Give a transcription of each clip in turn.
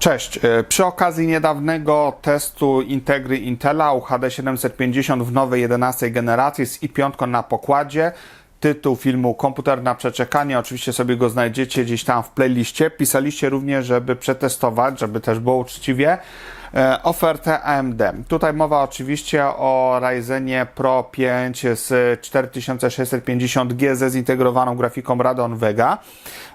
Cześć. E, Przy okazji niedawnego testu Integry Intela UHD 750 w nowej 11 generacji z i5 na pokładzie, tytuł filmu Komputer na przeczekanie, oczywiście sobie go znajdziecie gdzieś tam w playliście. Pisaliście również, żeby przetestować, żeby też było uczciwie, e, ofertę AMD. Tutaj mowa oczywiście o Ryzenie Pro 5 z 4650G ze zintegrowaną grafiką Radeon Vega.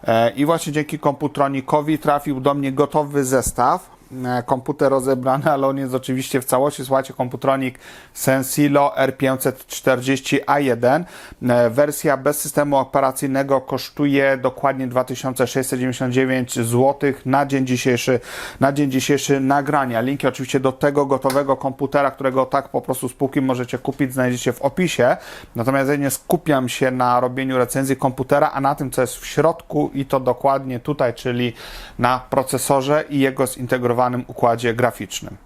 E, I właśnie dzięki Komputronikowi trafił do mnie gotowy zestaw. E, Komputer rozebrany, ale on jest oczywiście w całości. Słuchajcie, Komputronik Sensilo R540A1. E, Wersja bez systemu operacyjnego kosztuje dokładnie 2699 zł na dzień dzisiejszy, na dzień dzisiejszy nagrania. Linki oczywiście do tego gotowego komputera, którego tak po prostu z półki możecie kupić, znajdziecie w opisie. Natomiast ja nie skupiam się na robieniu recenzji komputera, a na tym, co jest w środku i to dokładnie tutaj, czyli na procesorze i jego zintegrowanym układzie graficznym.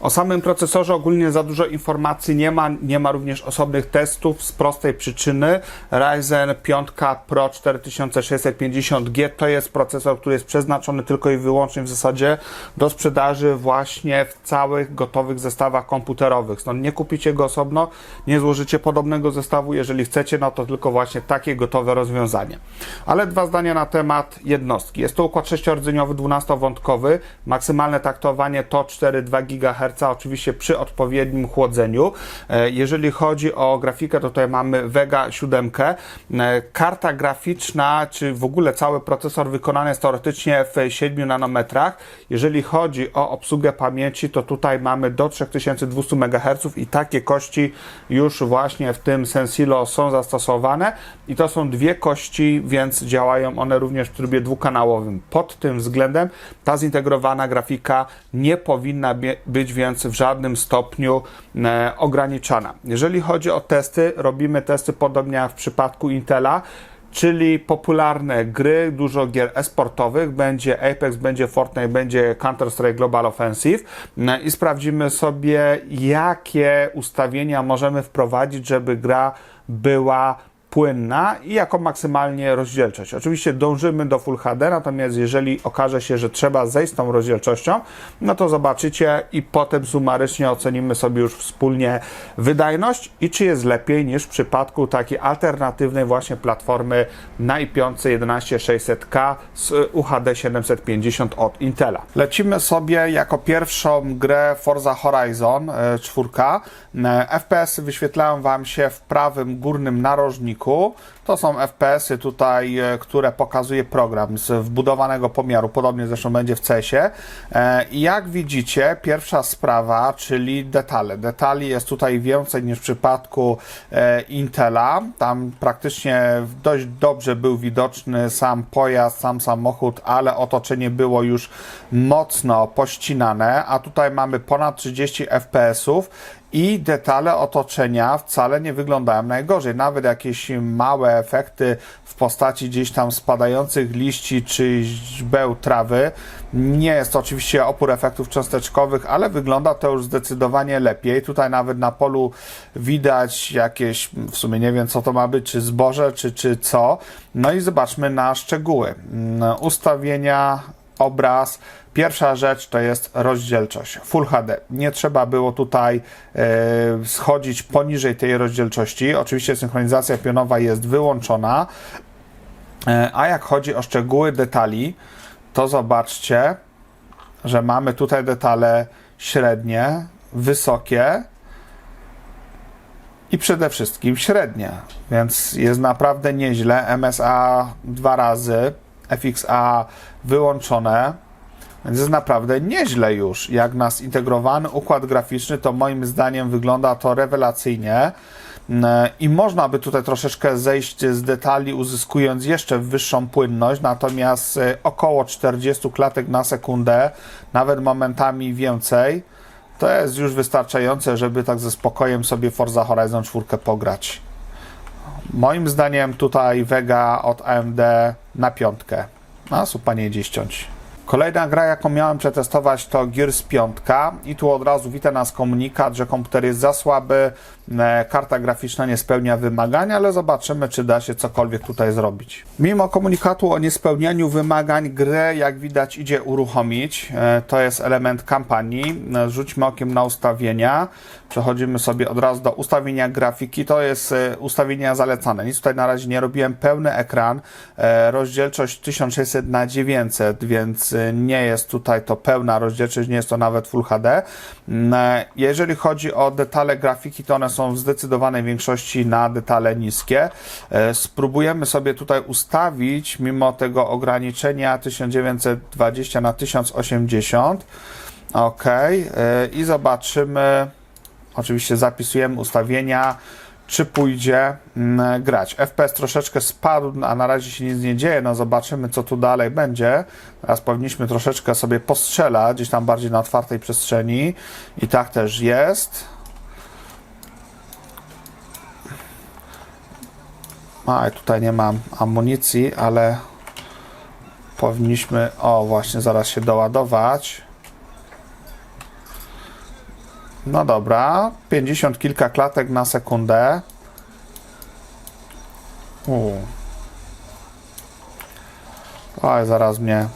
O samym procesorze ogólnie za dużo informacji nie ma, nie ma również osobnych testów z prostej przyczyny. Ryzen 5 Pro 4650G to jest procesor, który jest przeznaczony tylko i wyłącznie w zasadzie do sprzedaży właśnie w całych gotowych zestawach komputerowych. Stąd nie kupicie go osobno, nie złożycie podobnego zestawu, jeżeli chcecie, no to tylko właśnie takie gotowe rozwiązanie. Ale dwa zdania na temat jednostki. Jest to układ 6-rdzeniowy, 12-wątkowy, maksymalne taktowanie to 4,2 GHz, oczywiście przy odpowiednim chłodzeniu. E, Jeżeli chodzi o grafikę, to tutaj mamy Vega 7. E, Karta graficzna, czy w ogóle cały procesor wykonany jest teoretycznie w 7 nanometrach. Jeżeli chodzi o obsługę pamięci, to tutaj mamy do 3200 MHz i takie kości już właśnie w tym Sensilo są zastosowane i to są dwie kości, więc działają one również w trybie dwukanałowym. Pod tym względem ta zintegrowana grafika nie powinna być więc w żadnym stopniu e, ograniczana. Jeżeli chodzi o testy, robimy testy podobnie jak w przypadku Intela, czyli popularne gry, dużo gier esportowych, będzie Apex, będzie Fortnite, będzie Counter-Strike Global Offensive e, i sprawdzimy sobie, jakie ustawienia możemy wprowadzić, żeby gra była płynna i jako maksymalnie rozdzielczość. Oczywiście dążymy do Full HD, natomiast jeżeli okaże się, że trzeba zejść z tą rozdzielczością, no to zobaczycie i potem sumarycznie ocenimy sobie już wspólnie wydajność i czy jest lepiej niż w przypadku takiej alternatywnej właśnie platformy na i5 11600K z UHD 750 od Intela. Lecimy sobie jako pierwszą grę Forza Horizon 4. FPS wyświetlają Wam się w prawym górnym narożniku. To są FPS-y tutaj, e, które pokazuje program z wbudowanego pomiaru. Podobnie zresztą będzie w CESie. E, I jak widzicie, pierwsza sprawa, czyli detale. Detali jest tutaj więcej niż w przypadku e, Intela. Tam praktycznie dość dobrze był widoczny sam pojazd, sam samochód, ale otoczenie było już mocno pościnane, a tutaj mamy ponad 30 FPS-ów i detale otoczenia wcale nie wyglądają najgorzej. Nawet jakieś małe efekty w postaci gdzieś tam spadających liści czy źbeł trawy. Nie jest to oczywiście opór efektów cząsteczkowych, ale wygląda to już zdecydowanie lepiej. Tutaj nawet na polu widać jakieś, w sumie nie wiem co to ma być, czy zboże, czy, czy co. No i zobaczmy na szczegóły. Mm, Ustawienia, obraz. Pierwsza rzecz to jest rozdzielczość Full HD. Nie trzeba było tutaj e, schodzić poniżej tej rozdzielczości. Oczywiście synchronizacja pionowa jest wyłączona. E, a jak chodzi o szczegóły detali, to zobaczcie, że mamy tutaj detale średnie, wysokie i przede wszystkim średnie, więc jest naprawdę nieźle. MSA dwa razy, FXA wyłączone, więc jest naprawdę nieźle już. Jak na zintegrowany układ graficzny, to moim zdaniem wygląda to rewelacyjnie. Mm, I można by tutaj troszeczkę zejść z detali, uzyskując jeszcze wyższą płynność, natomiast e, około 40 klatek na sekundę, nawet momentami więcej, to jest już wystarczające, żeby tak ze spokojem sobie Forza Horizon 4 pograć. Moim zdaniem tutaj Vega od AMD na piątkę. A super nie idzie ściąć. Kolejna gra, jaką miałem przetestować, to Gears 5 i tu od razu wita nas komunikat, że komputer jest za słaby, karta graficzna nie spełnia wymagań, ale zobaczymy, czy da się cokolwiek tutaj zrobić. Mimo komunikatu o niespełnianiu wymagań, grę, jak widać, idzie uruchomić. E, To jest element kampanii. E, Rzućmy okiem na ustawienia. Przechodzimy sobie od razu do ustawienia grafiki. To jest e, ustawienia zalecane. Nic tutaj na razie nie robiłem. Pełny ekran, e, rozdzielczość 1600 na 900, więc e, nie jest tutaj to pełna rozdzielczość, nie jest to nawet Full HD. Mm, e, Jeżeli chodzi o detale grafiki, to one są w zdecydowanej większości na detale niskie. E, Spróbujemy sobie tutaj ustawić, mimo tego ograniczenia 1920 na 1080. OK. e, I zobaczymy. Oczywiście zapisujemy ustawienia, czy pójdzie mm, grać. FPS troszeczkę spadł, a na razie się nic nie dzieje. No zobaczymy, co tu dalej będzie. Teraz powinniśmy troszeczkę sobie postrzelać, gdzieś tam bardziej na otwartej przestrzeni. I tak też jest. A, tutaj nie mam amunicji, ale powinniśmy. O, właśnie, zaraz się doładować. No dobra, 50 kilka klatek na sekundę. U. Oj, zaraz mnie.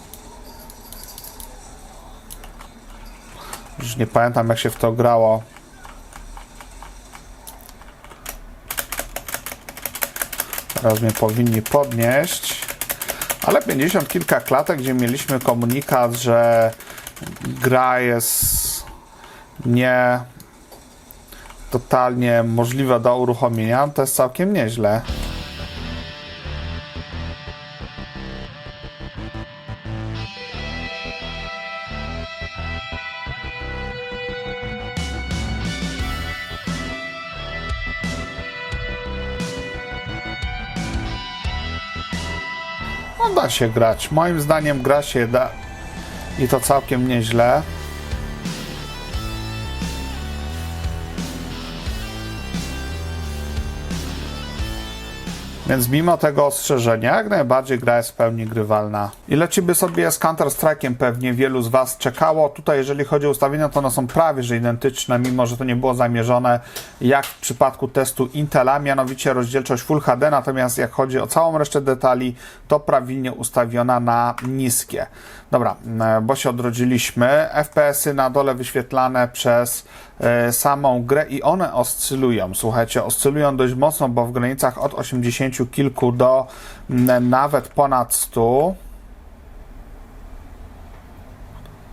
Już nie pamiętam jak się w to grało. Teraz mnie powinni podnieść. Ale 50 kilka klatek, gdzie mieliśmy komunikat, że gra jest nie totalnie możliwe do uruchomienia, to jest całkiem nieźle. No da się grać. Moim zdaniem gra się da i to całkiem nieźle. Więc mimo tego ostrzeżenia, jak najbardziej gra jest w pełni grywalna. I lecimy sobie z Counter-Strike'iem pewnie wielu z Was czekało. Tutaj jeżeli chodzi o ustawienia, to one są prawie że identyczne, mimo że to nie było zamierzone, jak w przypadku testu Intela, mianowicie rozdzielczość Full HD, natomiast jak chodzi o całą resztę detali, to prawidłnie ustawiona na niskie. Dobra, e, bo się odrodziliśmy. FPS-y na dole wyświetlane przez e, samą grę i one oscylują. Słuchajcie, oscylują dość mocno, bo w granicach od 80 kilku do m, nawet ponad 100.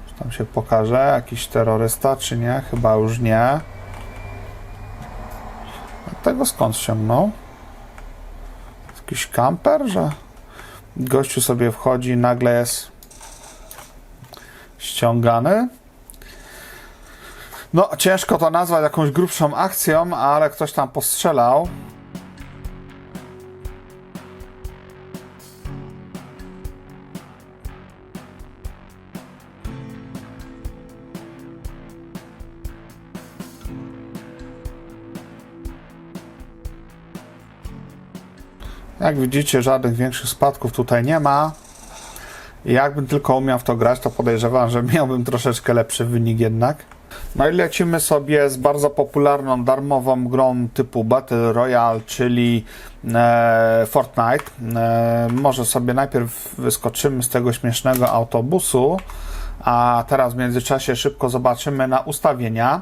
Czy tam się pokaże jakiś terrorysta, czy nie? Chyba już nie. Tego skąd ściągnął? Jakiś kamper, że gościu sobie wchodzi nagle jest ściągany. No, ciężko to nazwać jakąś grubszą akcją, ale ktoś tam postrzelał. Jak widzicie, żadnych większych spadków tutaj nie ma. Jakbym tylko umiał w to grać, to podejrzewam, że miałbym troszeczkę lepszy wynik jednak. No i lecimy sobie z bardzo popularną, darmową grą typu Battle Royale, czyli e, Fortnite. E, może sobie najpierw wyskoczymy z tego śmiesznego autobusu, a teraz w międzyczasie szybko zobaczymy na ustawienia.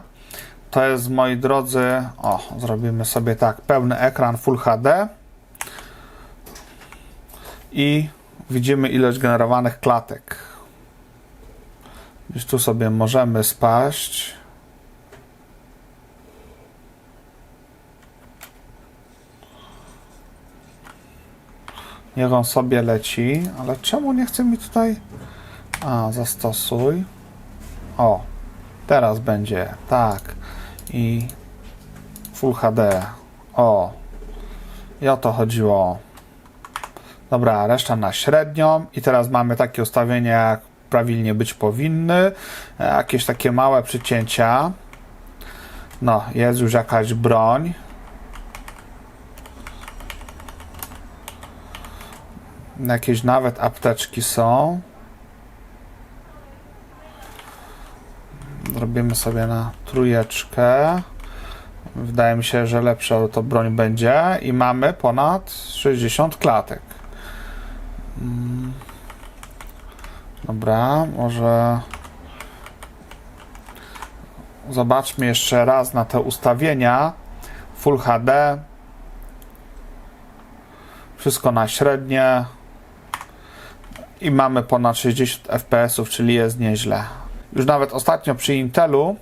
To jest, moi drodzy, o, zrobimy sobie tak, pełny ekran Full HD i widzimy ilość generowanych klatek. Gdzieś tu sobie możemy spaść. Niech on sobie leci, ale czemu nie chce mi tutaj... A, zastosuj. O, teraz będzie, tak. I Full HD. O, i o to chodziło. Dobra, reszta na średnią i teraz mamy takie ustawienia, jak prawilnie być powinny. E, Jakieś takie małe przycięcia. No, jest już jakaś broń. Jakieś nawet apteczki są. Zrobimy sobie na trójeczkę. Wydaje mi się, że lepsza to broń będzie i mamy ponad 60 klatek. Mm. Dobra, może zobaczmy jeszcze raz na te ustawienia. Full HD. Wszystko na średnie. I mamy ponad 60 fps, czyli jest nieźle. Już nawet ostatnio przy Intelu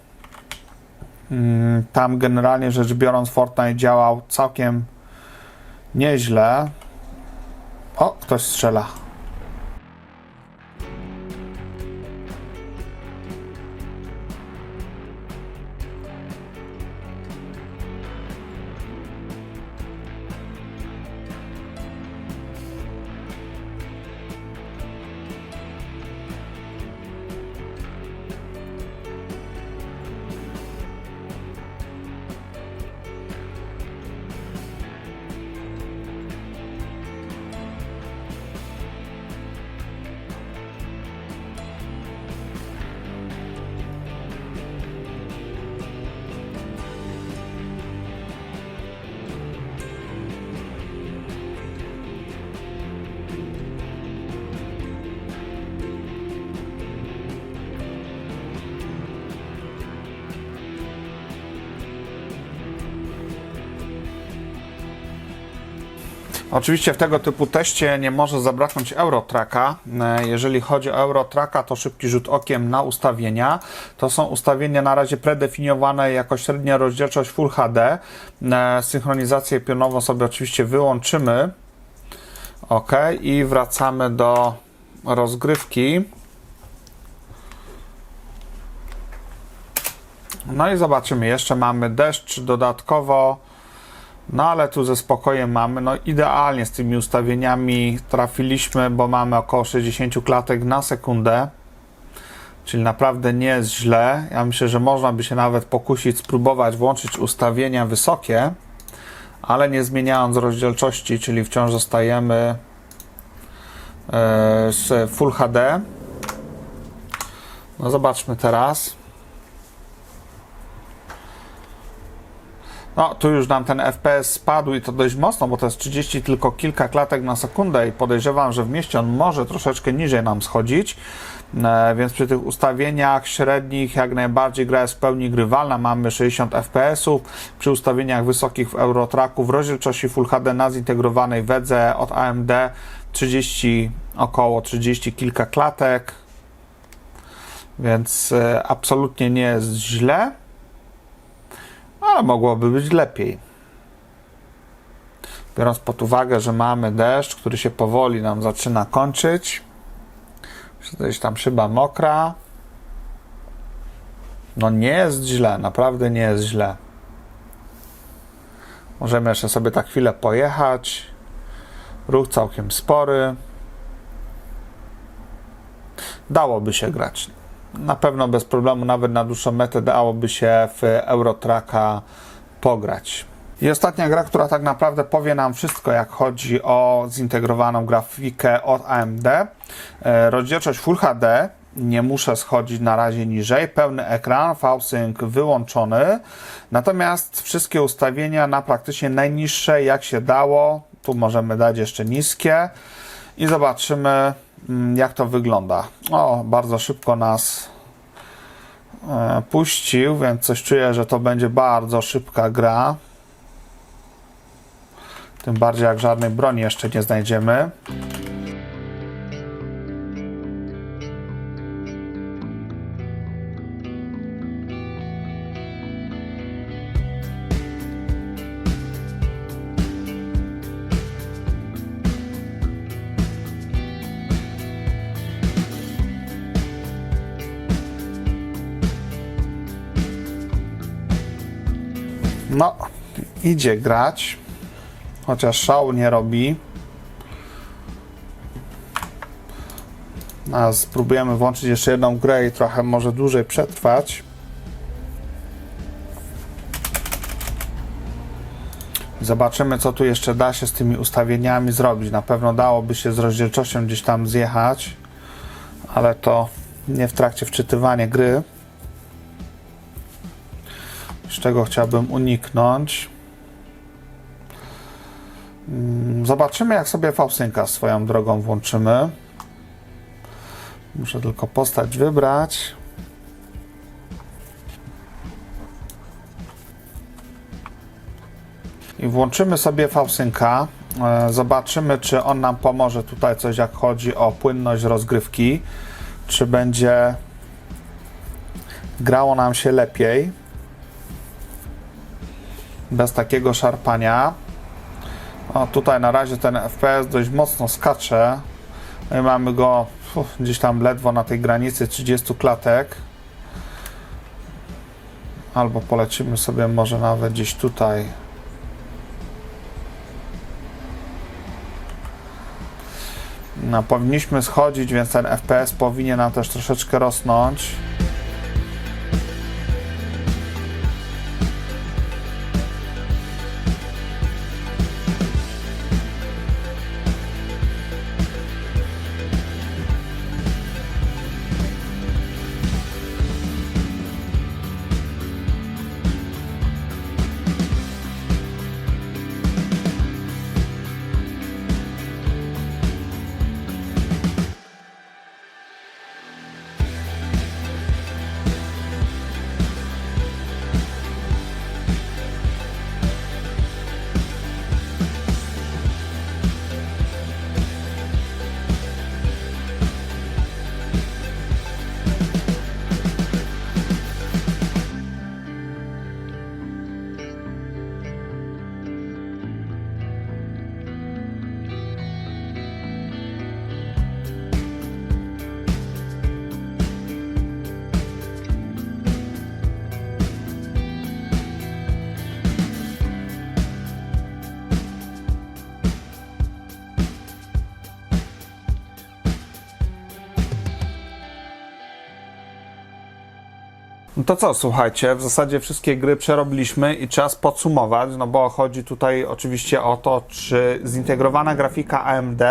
Mm, Tam generalnie rzecz biorąc Fortnite działał całkiem nieźle. O, ktoś strzela. Oczywiście w tego typu teście nie może zabraknąć Eurotracka. E, Jeżeli chodzi o Eurotracka, to szybki rzut okiem na ustawienia. To są ustawienia na razie predefiniowane jako średnia rozdzielczość Full HD. E, Synchronizację pionową sobie oczywiście wyłączymy. OK i wracamy do rozgrywki. No i zobaczymy, jeszcze mamy deszcz dodatkowo. No ale tu ze spokojem mamy, no idealnie z tymi ustawieniami trafiliśmy, bo mamy około 60 klatek na sekundę, czyli naprawdę nie jest źle. Ja myślę, że można by się nawet pokusić, spróbować włączyć ustawienia wysokie, ale nie zmieniając rozdzielczości, czyli wciąż zostajemy e, z Full HD. No zobaczmy teraz. No, tu już nam ten FPS spadł i to dość mocno, bo to jest 30 tylko kilka klatek na sekundę i podejrzewam, że w mieście on może troszeczkę niżej nam schodzić, e, więc przy tych ustawieniach średnich jak najbardziej gra jest w pełni grywalna, mamy 60 fps, przy ustawieniach wysokich w Eurotracku w rozdzielczości Full HD na zintegrowanej wedze od AMD 30, około 30 kilka klatek, więc e, absolutnie nie jest źle ale mogłoby być lepiej. Biorąc pod uwagę, że mamy deszcz, który się powoli nam zaczyna kończyć, gdzieś tam szyba mokra. No nie jest źle, naprawdę nie jest źle. Możemy jeszcze sobie tak chwilę pojechać. Ruch całkiem spory. Dałoby się grać na pewno bez problemu, nawet na dłuższą metę dałoby się w Eurotracka pograć. I ostatnia gra, która tak naprawdę powie nam wszystko, jak chodzi o zintegrowaną grafikę od AMD. E, rozdzielczość Full HD, nie muszę schodzić na razie niżej, pełny ekran, V-Sync wyłączony, natomiast wszystkie ustawienia na praktycznie najniższe, jak się dało, tu możemy dać jeszcze niskie i zobaczymy, jak to wygląda. O, bardzo szybko nas e, puścił, więc coś czuję, że to będzie bardzo szybka gra. Tym bardziej jak żadnej broni jeszcze nie znajdziemy. Idzie grać, chociaż szału nie robi. A spróbujemy włączyć jeszcze jedną grę i trochę może dłużej przetrwać. Zobaczymy, co tu jeszcze da się z tymi ustawieniami zrobić. Na pewno dałoby się z rozdzielczością gdzieś tam zjechać, ale to nie w trakcie wczytywania gry. czego chciałbym uniknąć. Mm, Zobaczymy, jak sobie V-Synca swoją drogą włączymy. Muszę tylko postać wybrać. I włączymy sobie V-Synca. E, Zobaczymy, czy on nam pomoże tutaj coś, jak chodzi o płynność rozgrywki. Czy będzie grało nam się lepiej. Bez takiego szarpania. O, tutaj na razie ten FPS dość mocno skacze. My mamy go uf, gdzieś tam ledwo na tej granicy 30 klatek. Albo polecimy sobie może nawet gdzieś tutaj. No, powinniśmy schodzić, więc ten FPS powinien nam też troszeczkę rosnąć. No to co, słuchajcie, w zasadzie wszystkie gry przerobiliśmy i czas podsumować, no bo chodzi tutaj oczywiście o to, czy zintegrowana grafika AMD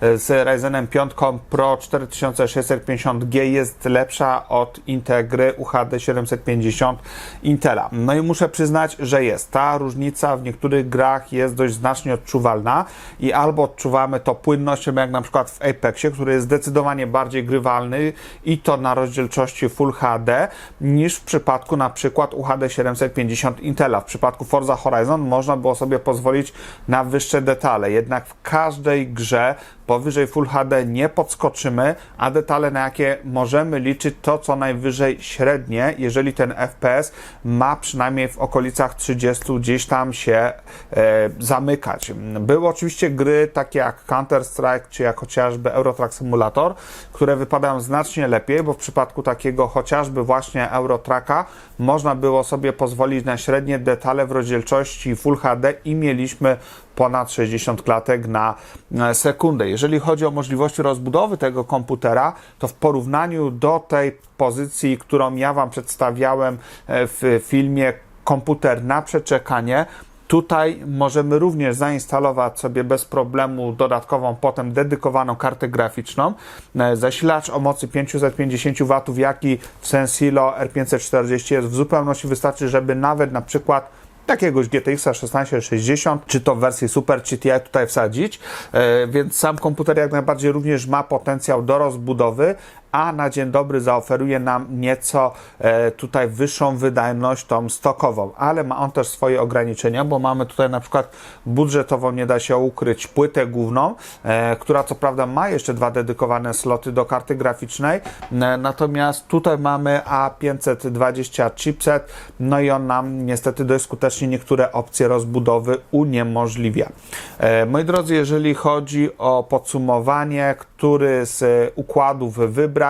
z Ryzenem 5 Pro 4650G jest lepsza od Integry UHD 750 Intela. No i muszę przyznać, że jest. Ta różnica w niektórych grach jest dość znacznie odczuwalna i albo odczuwamy to płynnością, jak na przykład w Apexie, który jest zdecydowanie bardziej grywalny i to na rozdzielczości Full HD, niż w przypadku na przykład UHD 750 Intela. W przypadku Forza Horizon można było sobie pozwolić na wyższe detale, jednak w każdej grze powyżej Full HD nie podskoczymy, a detale na jakie możemy liczyć to co najwyżej średnie, jeżeli ten FPS ma przynajmniej w okolicach 30 gdzieś tam się e, zamykać. Były oczywiście gry takie jak Counter-Strike czy jak chociażby Eurotrack Simulator, które wypadają znacznie lepiej, bo w przypadku takiego chociażby właśnie Eurotracka można było sobie pozwolić na średnie detale w rozdzielczości Full HD i mieliśmy ponad 60 klatek na e, sekundę. Jeżeli chodzi o możliwości rozbudowy tego komputera, to w porównaniu do tej pozycji, którą ja Wam przedstawiałem e, w filmie komputer na przeczekanie, Tutaj możemy również zainstalować sobie bez problemu dodatkową, potem dedykowaną kartę graficzną. E, Zasilacz o mocy 550 W, jaki w Sensilo R540 jest w zupełności wystarczy, żeby nawet na przykład takiegoś GTX 1660, czy to w wersji Super GTI tutaj wsadzić, e, więc sam komputer jak najbardziej również ma potencjał do rozbudowy, a na dzień dobry zaoferuje nam nieco e, tutaj wyższą wydajność tą stokową, ale ma on też swoje ograniczenia, bo mamy tutaj na przykład budżetową, nie da się ukryć, płytę główną, e, która co prawda ma jeszcze dwa dedykowane sloty do karty graficznej, natomiast tutaj mamy A520 chipset, no i on nam niestety dość skutecznie niektóre opcje rozbudowy uniemożliwia. E, moi drodzy, jeżeli chodzi o podsumowanie, który z układów wybrać,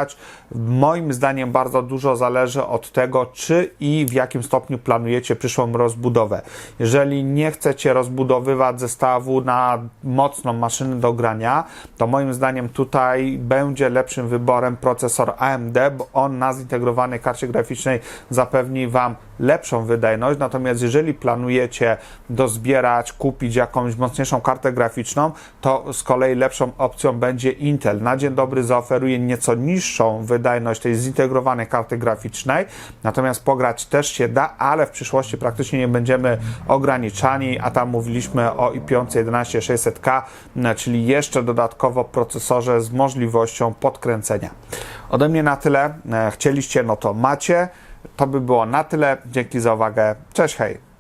moim zdaniem bardzo dużo zależy od tego, czy i w jakim stopniu planujecie przyszłą rozbudowę. Jeżeli nie chcecie rozbudowywać zestawu na mocną maszynę do grania, to moim zdaniem tutaj będzie lepszym wyborem procesor AMD, bo on na zintegrowanej karcie graficznej zapewni Wam lepszą wydajność. Natomiast jeżeli planujecie dozbierać, kupić jakąś mocniejszą kartę graficzną, to z kolei lepszą opcją będzie Intel. Na dzień dobry zaoferuje nieco niższą wydajność tej zintegrowanej karty graficznej, natomiast pograć też się da, ale w przyszłości praktycznie nie będziemy ograniczani, a tam mówiliśmy o i5 11600K, m, czyli jeszcze dodatkowo procesorze z możliwością podkręcenia. Ode mnie na tyle. E, Chcieliście, no to macie. To by było na tyle. Dzięki za uwagę. Cześć, hej.